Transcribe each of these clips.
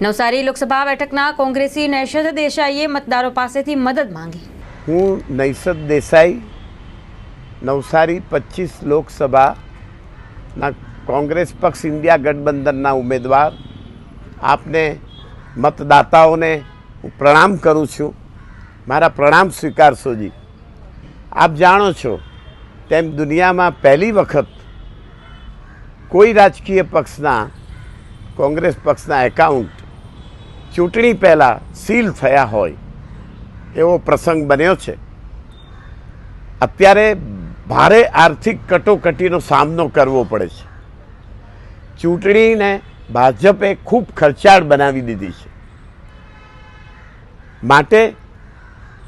નવસારી લોકસભા બેઠકના કોંગ્રેસી નૈશદ દેસાઈએ મતદારો પાસેથી મદદ માંગી. હું નૈષદ દેસાઈ નવસારી પચીસ લોકસભાના કોંગ્રેસ પક્ષ ઇન્ડિયા ગઠબંધનના ઉમેદવાર. આપને મતદાતાઓને હું પ્રણામ કરું છું. મારા પ્રણામ સ્વીકારશોજી આપ જાણો છો તેમ દુનિયામાં પહેલી વખત કોઈ રાજકીય પક્ષના કોંગ્રેસ પક્ષના એકાઉન્ટ ચૂંટણી પહેલાં સીલ થયા હોય એવો પ્રસંગ બન્યો છે. અત્યારે ભારે આર્થિક કટોકટીનો સામનો કરવો પડે છે. ચૂંટણીને ભાજપે ખૂબ ખર્ચાળ બનાવી દીધી છે. માટે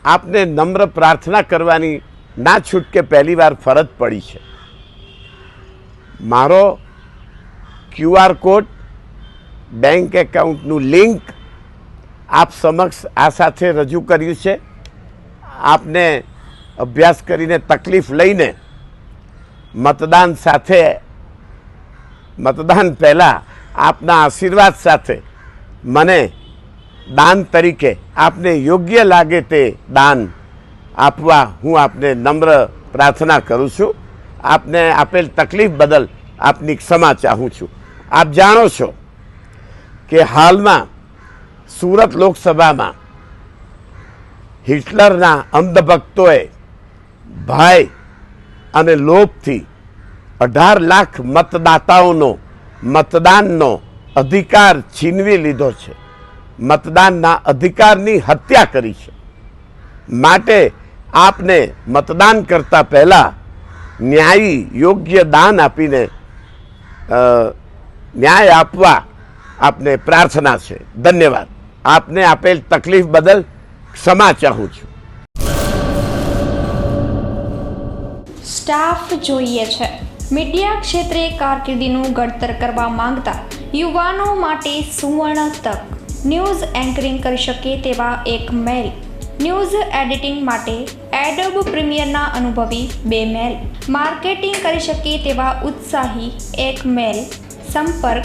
આપને નમ્ર પ્રાર્થના કરવાની ના છૂટકે પહેલીવાર ફરજ પડી છે. મારો ક્યુઆર કોડ, બેંક એકાઉન્ટનું લિંક આપ સમક્ષ આ સાથે રજૂ કર્યું છે. આપને અભ્યાસ કરીને તકલીફ લઈને મતદાન સાથે, મતદાન પહેલાં આપના આશીર્વાદ સાથે મને દાન તરીકે આપને યોગ્ય લાગે તે દાન આપવા હું આપને નમ્ર પ્રાર્થના કરું છું. આપને આપેલ તકલીફ બદલ આપની ક્ષમા ચાહું છું. આપ જાણો છો કે હાલમાં સુરત લોકસભામાં હિટલરના અંધભક્તોએ ભય અને લોભથી અઢાર લાખ મતદાતાઓનો મતદાનનો અધિકાર છીનવી લીધો છે. મતદાનના અધિકારની હત્યા કરી છે. માટે આપને મતદાન કરતા પહેલાં ન્યાયી યોગ્ય દાન આપીને ન્યાય આપવા આપને પ્રાર્થના છે. ધન્યવાદ. આપને આપેલ તકલીફ બદલ ક્ષમા ચાહું છું. સ્ટાફ જોઈએ છે. મીડિયા ક્ષેત્રે કારકિર્દીનું ઘડતર કરવા માંગતા યુવાનો માટે સુવર્ણ તક. ન્યૂઝ એન્કરિંગ કરી શકે તેવા એક મેલ. ન્યૂઝ એડિટિંગ માટે એડોબ પ્રીમિયરના અનુભવી બે મેલ. માર્કેટિંગ કરી શકે તેવા ઉત્સાહી એક મેલ. સંપર્ક